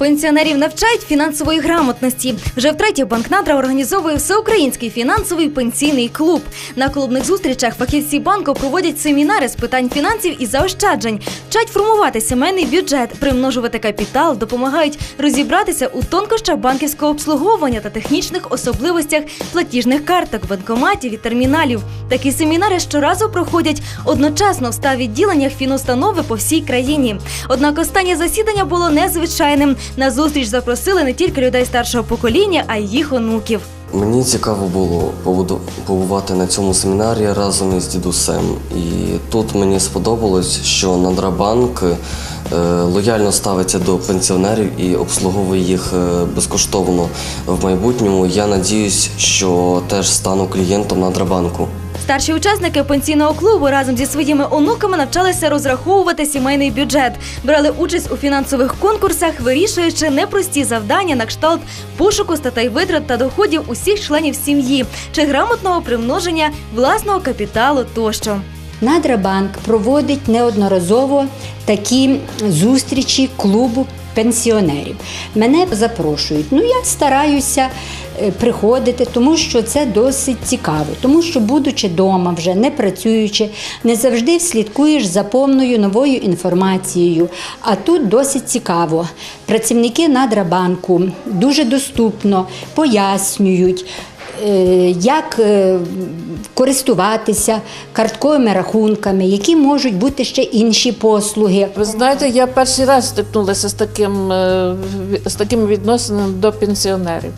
Пенсіонерів навчають фінансової грамотності. Вже втретє банк Надра організовує всеукраїнський фінансовий пенсійний клуб. На клубних зустрічах фахівці банку проводять семінари з питань фінансів і заощаджень, вчать формувати сімейний бюджет, примножувати капітал, допомагають розібратися у тонкощах банківського обслуговування та технічних особливостях платіжних карток, банкоматів і терміналів. Такі семінари щоразу проходять одночасно в ста відділеннях фінустанови по всій країні. Однак останнє засідання було незвичайним. На зустріч запросили не тільки людей старшого покоління, а й їх онуків. Мені цікаво було побувати на цьому семінарі разом із дідусем. І тут мені сподобалось, що Надрабанк е, лояльно ставиться до пенсіонерів і обслуговує їх е, безкоштовно в майбутньому. Я надіюсь, що теж стану клієнтом Надрабанку. Старші учасники пенсійного клубу разом зі своїми онуками навчалися розраховувати сімейний бюджет, брали участь у фінансових конкурсах, вирішуючи непрості завдання на кшталт пошуку статей витрат та доходів усіх членів сім'ї чи грамотного примноження власного капіталу тощо. Надрабанк проводить неодноразово такі зустрічі клубу пенсіонерів. Мене запрошують. Ну я стараюся приходити, тому що це досить цікаво. Тому що, будучи вдома, вже не працюючи, не завжди слідкуєш за повною новою інформацією. А тут досить цікаво. Працівники Надрабанку дуже доступно пояснюють. е, Як е, користуватися картковими рахунками, які можуть бути ще інші послуги. Ви знаєте, я перший раз стикнулася з таким е, з такими відносинами до пенсіонерів.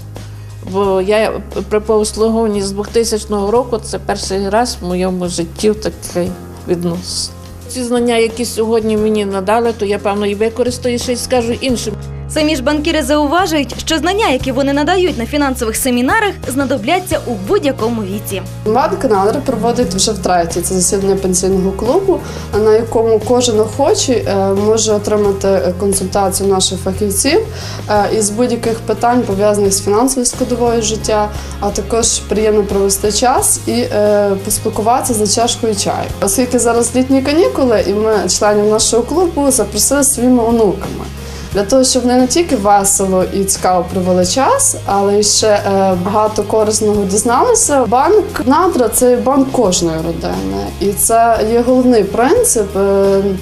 Бо я при обслуговуванні з 2000 року це перший раз в моєму житті такий віднос. Ці знання, які сьогодні мені надали, то я певно і використаю ще й скажу іншим. Самі ж банкіри зауважують, що знання, які вони надають на фінансових семінарах, знадобляться у будь-якому віці. Банк Надра проводить вже втретє це засідання пенсійного клубу, на якому кожен охочий е, може отримати консультацію наших фахівців е, із будь-яких питань пов'язаних з фінансовою складовою життя, а також приємно провести час і е, поспілкуватися за чашкою чаю. Оскільки зараз літні канікули, і ми членів нашого клубу запросили своїми онуками. Для того, щоб вони не тільки весело і цікаво провели час, але ще е, багато корисного дізналися. Банк Надра це банк кожної родини, і це є головний принцип, е,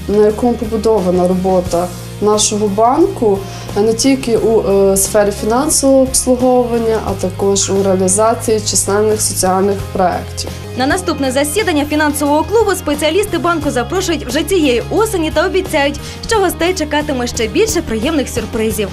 на якому побудована робота нашого банку не тільки у е, сфері фінансового обслуговування, а також у реалізації численних соціальних проєктів. На наступне засідання фінансового клубу спеціалісти банку запрошують вже цієї осені та обіцяють, що гостей чекатиме ще більше приємних сюрпризів.